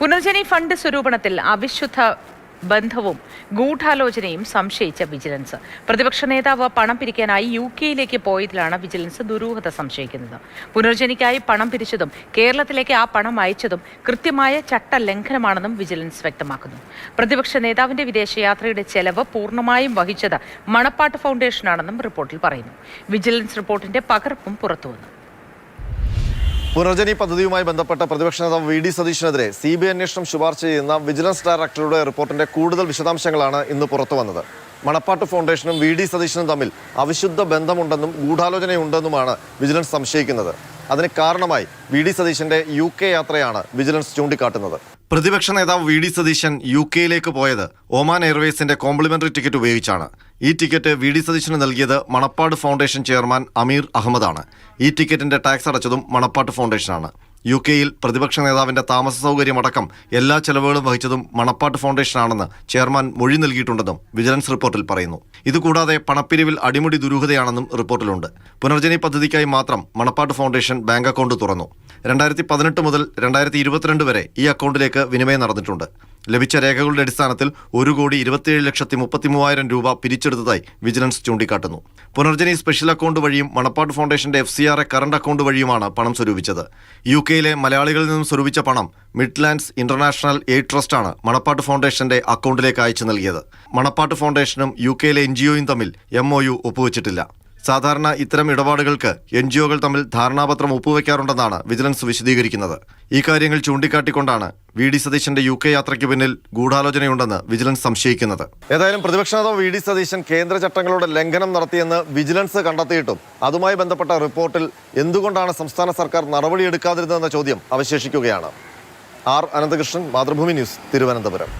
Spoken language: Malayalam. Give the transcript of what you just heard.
പുനർജനി ഫണ്ട് സ്വരൂപണത്തിൽ അവിശുദ്ധ ബന്ധവും ഗൂഢാലോചനയും സംശയിച്ച വിജിലൻസ്. പ്രതിപക്ഷ നേതാവ് പണം പിരിക്കാനായി യു കെയിലേക്ക് പോയതിലാണ് വിജിലൻസ് ദുരൂഹത സംശയിക്കുന്നത്. പുനർജനിക്കായി പണം പിരിച്ചതും കേരളത്തിലേക്ക് ആ പണം അയച്ചതും കൃത്യമായ ചട്ടലംഘനമാണെന്നും വിജിലൻസ് വ്യക്തമാക്കുന്നു. പ്രതിപക്ഷ നേതാവിന്റെ വിദേശയാത്രയുടെ ചെലവ് പൂർണമായും വഹിച്ചത് മണപ്പാട്ട് ഫൗണ്ടേഷനാണെന്നും റിപ്പോർട്ടിൽ പറയുന്നു. വിജിലൻസ് റിപ്പോർട്ടിന്റെ പകർപ്പും പുറത്തുവന്നു. പുനർജനി പദ്ധതിയുമായി ബന്ധപ്പെട്ട പ്രതിപക്ഷ നേതാവ് വി ഡി സതീഷിനെതിരെ സി ബി ഐ അന്വേഷണം ശുപാർശ ചെയ്യുന്ന വിജിലൻസ് ഡയറക്ടറുടെ റിപ്പോർട്ടിന്റെ കൂടുതൽ വിശദാംശങ്ങളാണ് ഇന്ന് പുറത്തു വന്നത്. മണപ്പാട്ട് ഫൗണ്ടേഷനും വി ഡി സതീഷിനും തമ്മിൽ അവിശുദ്ധ ബന്ധമുണ്ടെന്നും ഗൂഢാലോചനയുണ്ടെന്നുമാണ് വിജിലൻസ് സംശയിക്കുന്നത്. അതിന് കാരണമായി വി ഡി സതീശന്റെ യു കെ യാത്രയാണ് വിജിലൻസ് ചൂണ്ടിക്കാട്ടുന്നത്. പ്രതിപക്ഷ നേതാവ് വി ഡി സതീശൻ യു കെയിലേക്ക് പോയത് ഒമാൻ എയർവേസിന്റെ കോംപ്ലിമെന്ററി ടിക്കറ്റ് ഉപയോഗിച്ചാണ്. ഈ ടിക്കറ്റ് വി ഡി സതീശന് നൽകിയത് മണപ്പാട് ഫൗണ്ടേഷൻ ചെയർമാൻ അമീർ അഹമ്മദാണ്. ഈ ടിക്കറ്റിന്റെ ടാക്സ് അടച്ചതും മണപ്പാട്ട് ഫൗണ്ടേഷനാണ്. യു കെയിൽ പ്രതിപക്ഷ നേതാവിന്റെ താമസ സൗകര്യമടക്കം എല്ലാ ചെലവുകളും വഹിച്ചതും മണപ്പാട്ട് ഫൗണ്ടേഷനാണെന്ന് ചെയർമാൻ മൊഴി നൽകിയിട്ടുണ്ടെന്നും വിജിലൻസ് റിപ്പോർട്ടിൽ പറയുന്നു. ഇതുകൂടാതെ പണപ്പിരിവിൽ അടിമുടി ദുരൂഹതയാണെന്നും റിപ്പോർട്ടിലുണ്ട്. പുനർജനി പദ്ധതിക്കായി മാത്രം മണപ്പാട്ട് ഫൗണ്ടേഷൻ ബാങ്ക് അക്കൗണ്ട് തുറന്നു. രണ്ടായിരത്തി പതിനെട്ട് മുതൽ രണ്ടായിരത്തി ഇരുപത്തിരണ്ട് വരെ ഈ അക്കൗണ്ടിലേക്ക് വിനിമയം നടന്നിട്ടുണ്ട്. ലഭിച്ച രേഖകളുടെ അടിസ്ഥാനത്തിൽ ഒരു കോടി ഇരുപത്തിയേഴ് ലക്ഷത്തി മുപ്പത്തി മൂവായിരം രൂപ പിരിച്ചെടുത്തതായി വിജിലൻസ് ചൂണ്ടിക്കാട്ടുന്നു. പുനർജനി സ്പെഷ്യൽ അക്കൗണ്ട് വഴിയും മണപ്പാട് ഫൗണ്ടേഷന്റെ F C R A current account വഴിയുമാണ് പണം സ്വരൂപിച്ചത്. യു കെയിലെ മലയാളികളിൽ നിന്നും സ്വരൂപിച്ച പണം മിഡ്ലാൻഡ്സ് ഇന്റർനാഷണൽ എയ്ഡ് ട്രസ്റ്റാണ് മണപ്പാട്ട് ഫൗണ്ടേഷന്റെ അക്കൗണ്ടിലേക്ക് അയച്ചു നൽകിയത്. മണപ്പാട്ട് ഫൗണ്ടേഷനും യു കെയിലെ എൻ ജിഒയും തമ്മിൽ എം ഒ യു ഒപ്പുവച്ചിട്ടില്ല. സാധാരണ ഇത്തരം ഇടപാടുകൾക്ക് എൻ ജി ഒകൾ തമ്മിൽ ധാരണാപത്രം ഒപ്പുവെക്കാറുണ്ടെന്നാണ് വിജിലൻസ് വിശദീകരിക്കുന്നത്. ഈ കാര്യങ്ങൾ ചൂണ്ടിക്കാട്ടിക്കൊണ്ടാണ് വി ഡി സതീശന്റെ യു കെ യാത്രയ്ക്ക് പിന്നിൽ ഗൂഢാലോചനയുണ്ടെന്ന് വിജിലൻസ് സംശയിക്കുന്നത്. ഏതായാലും പ്രതിപക്ഷ നേതാവ് വി ഡി സതീശൻ കേന്ദ്ര ചട്ടങ്ങളുടെ ലംഘനം നടത്തിയെന്ന് വിജിലൻസ് കണ്ടെത്തിയിട്ടും അതുമായി ബന്ധപ്പെട്ട റിപ്പോർട്ടിൽ എന്തുകൊണ്ടാണ് സംസ്ഥാന സർക്കാർ നടപടിയെടുക്കാതിരുന്നതെന്ന ചോദ്യം അവശേഷിക്കുകയാണ്. R Ananthakrishnan Mathrubhumi news Thiruvananthapuram.